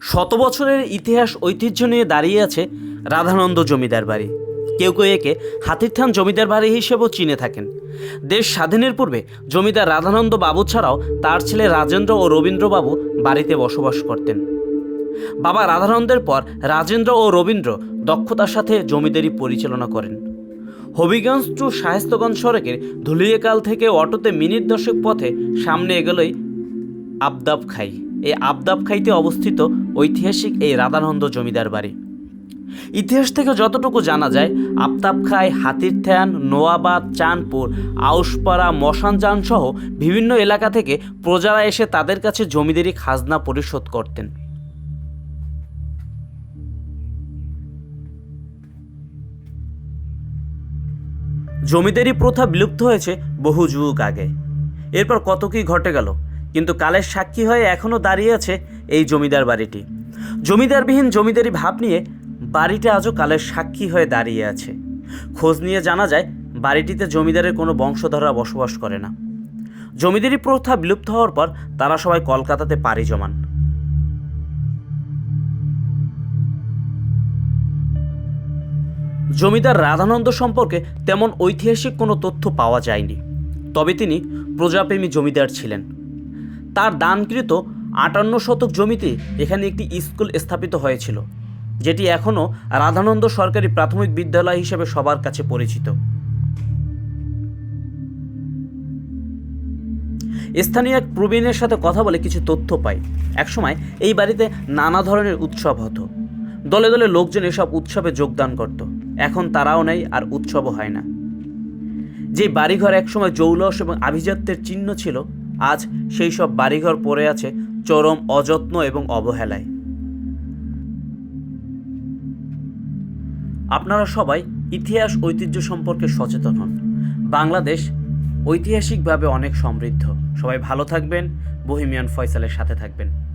শত বছরের ইতিহাস ঐতিহ্য নিয়ে দাঁড়িয়ে আছে রাধানন্দ জমিদার বাড়ি। কেউ কেউ একে হাতির থান জমিদার বাড়ি হিসেবেও চিনে থাকেন। দেশ স্বাধীনের পূর্বে জমিদার রাধানন্দ বাবু ছাড়াও তার ছেলে রাজেন্দ্র ও রবীন্দ্রবাবু বাড়িতে বসবাস করতেন। বাবা রাধানন্দের পর রাজেন্দ্র ও রবীন্দ্র দক্ষতার সাথে জমিদারি পরিচালনা করেন। হবিগঞ্জ টু শায়েস্তগঞ্জ সড়কের ধুলিয়েকাল থেকে অটোতে মিনিট দশেক পথে সামনে এগোলেই আবদাব খাই। এই আবদাব খাইতে অবস্থিত ঐতিহাসিক এই রাধানন্দ জমিদার বাড়ি। ইতিহাস থেকে যতটুকু জানা যায় আফতাব খাই হাতির থ্যান নোয়াবাদ, চাঁদপুর আউসপাড়া মশানজান সহ বিভিন্ন এলাকা থেকে প্রজারা এসে তাদের কাছে জমিদারি খাজনা পরিশোধ করতেন। জমিদারি প্রথা বিলুপ্ত হয়েছে বহু যুগ আগে। এরপর কত কী ঘটে গেল? কিন্তু কালের সাক্ষী হয়ে এখনও দাঁড়িয়ে আছে এই জমিদার বাড়িটি। জমিদারবিহীন জমিদারি ভাব নিয়ে বাড়িটা আজও কালের সাক্ষী হয়ে দাঁড়িয়ে আছে। খোঁজ নিয়ে জানা যায়, বাড়িটিতে জমিদারের কোনো বংশধররা বসবাস করে না। জমিদারি প্রথা বিলুপ্ত হওয়ার পর তারা সবাই কলকাতাতে পাড়ি জমান। জমিদার রাধানন্দ সম্পর্কে তেমন ঐতিহাসিক কোনো তথ্য পাওয়া যায়নি। তবে তিনি প্রজাপ্রেমী জমিদার ছিলেন। তার দানকৃত আটান্ন শতক জমিতে এখানে একটি স্কুল স্থাপিত হয়েছিল, যেটি এখনও রাধানন্দ সরকারি প্রাথমিক বিদ্যালয় হিসেবে সবার কাছে পরিচিত। স্থানীয় এক প্রবীণের সাথে কথা বলে কিছু তথ্য পাই। একসময় এই বাড়িতে নানা ধরনের উৎসব হতো। দলে দলে লোকজন এসব উৎসবে যোগদান করত। এখন তারাও নেই আর উৎসবও হয় না। যে বাড়িঘর একসময় জৌলস এবং আভিজাত্যের চিহ্ন ছিল আজ সেই সব বাড়িঘর পড়ে আছে চরম অযত্ন এবং অবহেলায়। আপনারা সবাই ইতিহাস ঐতিহ্য সম্পর্কে সচেতন হন। বাংলাদেশ ঐতিহাসিকভাবে অনেক সমৃদ্ধ। সবাই ভালো থাকবেন। বহিমিয়ান ফয়সালের সাথে থাকবেন।